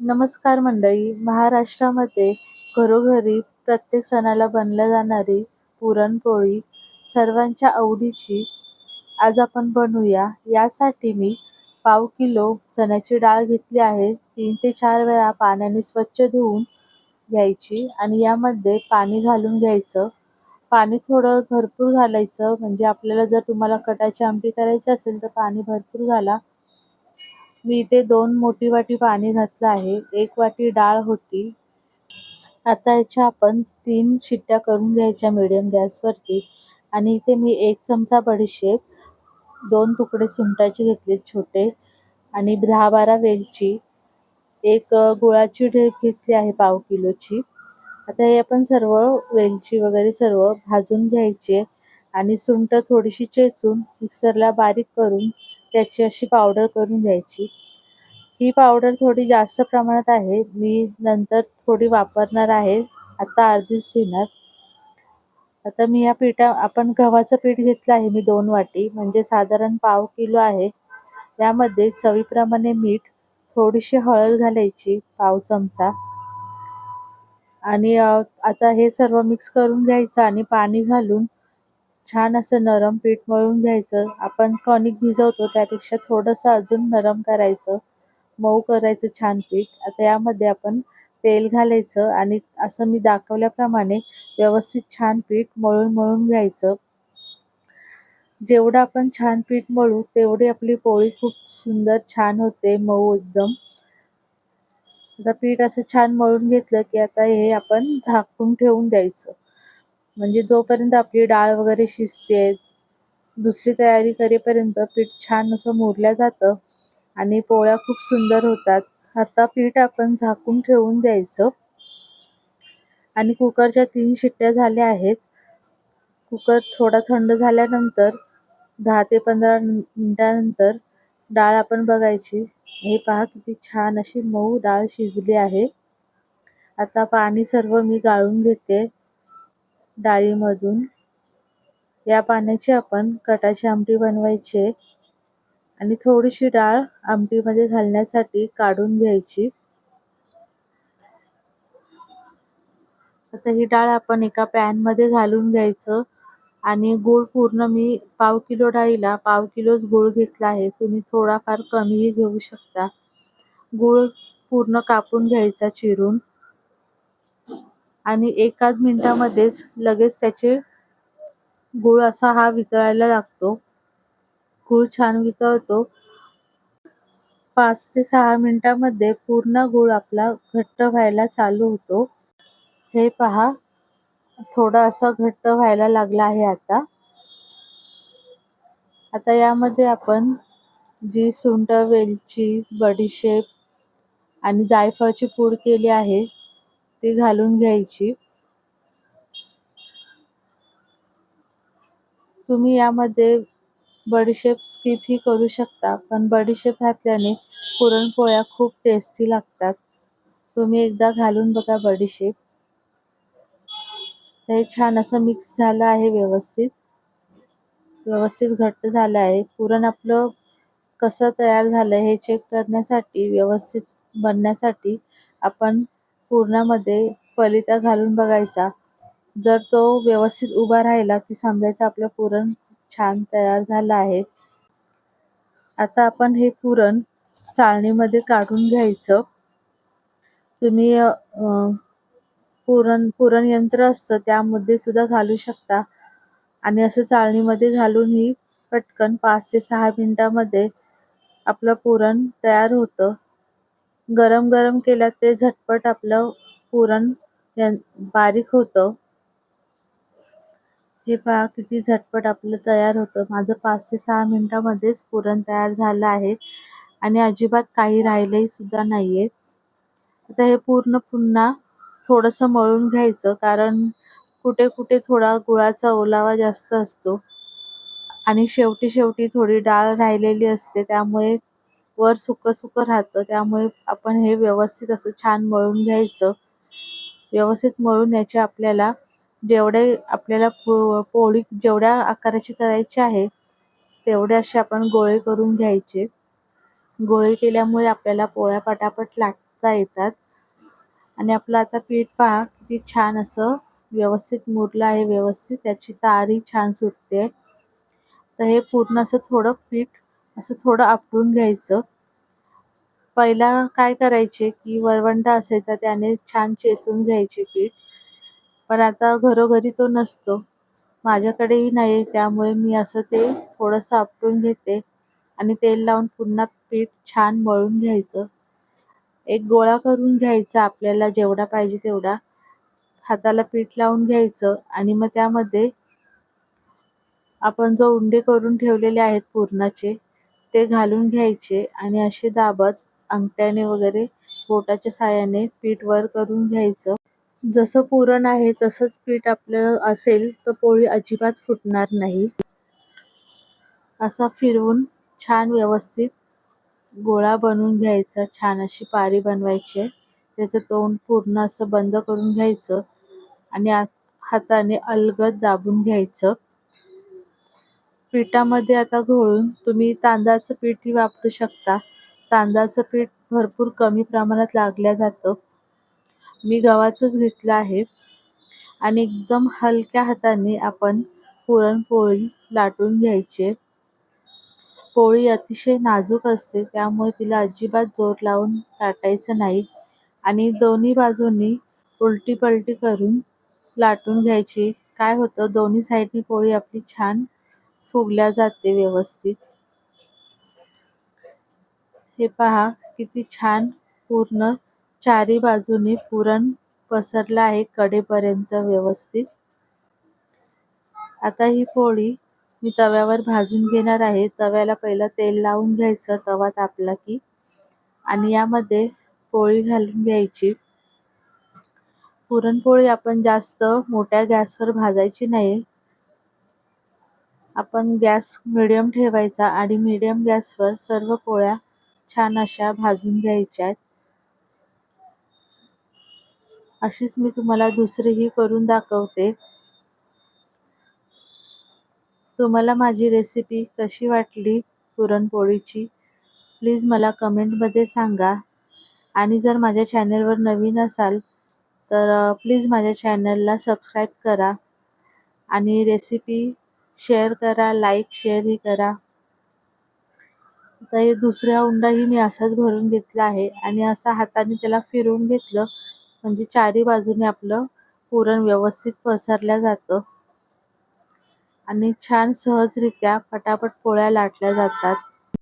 नमस्कार मंडळी महाराष्ट्रामध्ये घरोघरी प्रत्येक सणाला बनल्या जाणारी पुरणपोळी सर्वांच्या आवडीची. आज आपण बनवूया यासाठी मी पाव किलो चण्याची डाळ घेतली आहे. तीन ते चार वेळा पाण्याने स्वच्छ धुवून घ्यायची आणि यामध्ये पाणी घालून घ्यायचं. पाणी थोडं भरपूर घालायचं म्हणजे आपल्याला जर तुम्हाला कटाची आमटी करायची असेल तर पाणी भरपूर घाला. मी इथे दोन मोठी वाटी पाणी घातलं आहे. एक वाटी डाळ होती. आता याच्या आपण तीन शिट्ट्या करून घ्यायच्या मिडियम गॅसवरती आणि इथे मी एक चमचा बडीशेप दोन तुकडे सुंटाचे घेतले छोटे आणि दहा बारा वेलची एक गुळाची ढेप घेतली आहे पाव किलोची. आता हे आपण सर्व वेलची वगैरे सर्व भाजून घ्यायचे आणि सुंट थोडीशी चेचून मिक्सरला बारीक करून त्याची अशी पावडर करून घ्यायची. ही पावडर थोडी जास्त प्रमाणात आहे. मी नंतर थोडी वापरणार आहे. आता अर्धीच घेणार. आता मी या पिठा आपण गव्हाचं पीठ घेतलं आहे मी दोन वाटी. म्हणजे साधारण पाव किलो आहे. यामध्ये चवीप्रमाणे मीठ थोडीशी हळद घालायची पाव चमचा. आणि आता हे सर्व मिक्स करून घ्यायचं आणि पाणी घालून छान असं नरम पीठ मळून घ्यायचं. आपण कणिक भिजवतो त्यापेक्षा थोडंसं अजून नरम करायचं. मऊ करायचं छान पीठ. आता यामध्ये आपण तेल घालायचं आणि असं मी दाखवल्याप्रमाणे व्यवस्थित छान पीठ मळून मळून घ्यायचं. जेवढं आपण छान पीठ मळू तेवढी आपली पोळी खूप सुंदर छान होते मऊ एकदम. आता पीठ असं छान मळून घेतलं की आता हे आपण झाकून ठेवून द्यायचं. म्हणजे जोपर्यंत आपली डाळ वगैरे शिजते दुसरी तयारी करेपर्यंत पीठ छान असं मुरल्या जातं आणि पोळ्या खूप सुंदर होतात. आता पीठ आपण झाकून ठेवून द्यायचं. आणि कुकरच्या तीन शिट्ट्या झाल्या आहेत. कुकर थोडा थंड झाल्यानंतर दहा ते पंधरा मिनिटानंतर डाळ आपण बघायची. हे पहा किती छान अशी मऊ डाळ शिजली आहे. आता पाणी सर्व मी गाळून घेते. डाळीमधून. या पाण्याची आपण कटाची आमटी बनवायची आणि थोडीशी डाळ आमटीमध्ये घालण्यासाठी काढून घ्यायची. आता ही डाळ आपण एका पॅनमध्ये घालून घ्यायचं आणि गूळ पूर्ण मी पाव किलो डाळीला पाव किलोच गूळ घेतला आहे. तुम्ही थोडाफार कमीही घेऊ शकता. गूळ पूर्ण कापून घ्यायचा चिरून. आणि एकाच मिनिटामध्येच लगेच त्याचे गूळ असा हा वितळायला लागतो. गूळ छान वितळतो. पाच ते सहा मिनिटामध्ये पूर्ण गूळ आपला घट्ट व्हायला चालू होतो. हे पहा थोडा असा घट्ट व्हायला लागला आहे आता. आता यामध्ये आपण जी सुंठ वेलची बडीशेप आणि जायफळची पूड केली आहे ती घालून घ्यायची. तुम्ही यामध्ये बडीशेप स्किपही करू शकता पण बडीशेप घातल्याने पुरणपोळ्या खूप टेस्टी लागतात. तुम्ही एकदा घालून बघा बडीशेप हे छान असं मिक्स झालं आहे व्यवस्थित. व्यवस्थित घट्ट झालं आहे. पुरण आपलं कसं तयार झालं हे चेक करण्यासाठी व्यवस्थित बनण्यासाठी आपण पुरणामध्ये पलिता घालून बघायचा. जर तो व्यवस्थित उभा राहिला की समजायचं आपलं पुरण छान तयार झालं आहे. आता आपण हे पुरण चाळणीमध्ये काढून घ्यायचं. तुम्ही पुरण पुरण यंत्र असतं त्यामध्ये सुद्धा घालू शकता. आणि असं चाळणीमध्ये घालूनही पटकन पाच ते सहा मिनटामध्ये आपलं पुरण तयार होतं. गरम गरम केल्यात ते झटपट आपलं पुरण बारीक होतं. हे पहा किती झटपट आपलं तयार होतं. माझं पाच ते सहा मिनिटामध्येच पुरण तयार झालं आहे आणि अजिबात काही राहिलंही सुद्धा नाही आहे आता हे पूर्ण पुन्हा थोडंसं मळून घ्यायचं कारण कुठे कुठे थोडा गुळाचा ओलावा जास्त असतो. आणि शेवटी शेवटी थोडी डाळ राहिलेली असते त्यामुळे वर सुकं सुकं राहतं. त्यामुळे आपण हे व्यवस्थित असं छान मळून घ्यायचं. व्यवस्थित मळून याचे आपल्याला जेवढे आपल्याला पो पोळी जेवढ्या आकाराची करायची आहे तेवढे असे आपण गोळे करून घ्यायचे. गोळे केल्यामुळे आपल्याला पोळ्या पटापट लाटता येतात. आणि आपलं आता पीठ पहा किती छान असं व्यवस्थित मुरलं आहे व्यवस्थित. त्याची तारी छान सुटते. तर हे पूर्ण असं थोडं पीठ असं थोडं आपटून घ्यायचं. पहिला काय करायचे की वरवंटा असायचा त्याने छान चेचून घ्यायचे पीठ. पण आता घरोघरी तो नसतो. माझ्याकडेही नाही त्यामुळे मी असं ते थोडंसं आपटून घेते आणि तेल लावून पुन्हा पीठ छान मळून घ्यायचं. एक गोळा करून घ्यायचा आपल्याला जेवढा पाहिजे तेवढा. हाताला पीठ लावून घ्यायचं आणि मग त्यामध्ये आपण जो उंडे करून ठेवलेले आहेत पुरणाचे ते घालून घ्यायचे आणि असे दाबत अंगठ्याने वगैरे बोटाच्या साहाय्याने पीठ वर करून घ्यायचं. जसं पुरण आहे तसंच पीठ आपलं असेल तर पोळी अजिबात फुटणार नाही. असा फिरवून छान व्यवस्थित गोळा बनवून घ्यायचा छान अशी पारी बनवायची. त्याचं तोंड पूर्ण असं बंद करून घ्यायचं आणि हाताने अलगद दाबून घ्यायचं. पिठामध्ये आता घोळून तुम्ही तांदळाचं पीठही वापरू शकता. तांदळाचं पीठ भरपूर कमी प्रमाणात लागल्या जातं. मी गव्हाचंच घेतलं आहे. आणि एकदम हलक्या हाताने आपण पुरणपोळी लाटून घ्यायचे. पोळी अतिशय नाजूक असते त्यामुळे तिला अजिबात जोर लावून लाटायचं नाही. आणि दोन्ही बाजूंनी उलटी पलटी करून लाटून घ्यायची. काय होतं दोन्ही साईडनी पोळी आपली छान फुगल्या जाते व्यवस्थित. हे पहा किती छान पूर्ण चारी बाजूनी पुरण पसरला आहे कडेपर्यंत व्यवस्थित. आता ही पोळी मी तव्यावर भाजून घेणार आहे. तव्याला पहिलं तेल लावून घ्यायचं तवा तापला की. आणि यामध्ये पोळी घालून घ्यायची. पुरणपोळी आपण जास्त मोठ्या गॅसवर भाजायची नाही. आपण गॅस मिडियम ठेवायचा आणि मिडियम गॅसवर सर्व पोळ्या छान अशा भाजून घ्यायच्या. आहेत अशीच मी तुम्हाला दुसरीही करून दाखवते. तुम्हाला माझी रेसिपी कशी वाटली पुरणपोळीची प्लीज मला कमेंटमध्ये सांगा. आणि जर माझ्या चॅनलवर नवीन असाल तर प्लीज माझ्या चॅनलला सबस्क्राईब करा. आणि रेसिपी शेअर करा लाईक शेअरही करा. तर दुसऱ्या उंडाही मी असाच भरून घेतला आहे आणि असा हाताने त्याला फिरवून घेतलं म्हणजे चारी बाजूने आपलं पुरण व्यवस्थित पसरल्या जातं. आणि छान सहजरित्या पटापट पोळ्या लाटल्या जातात.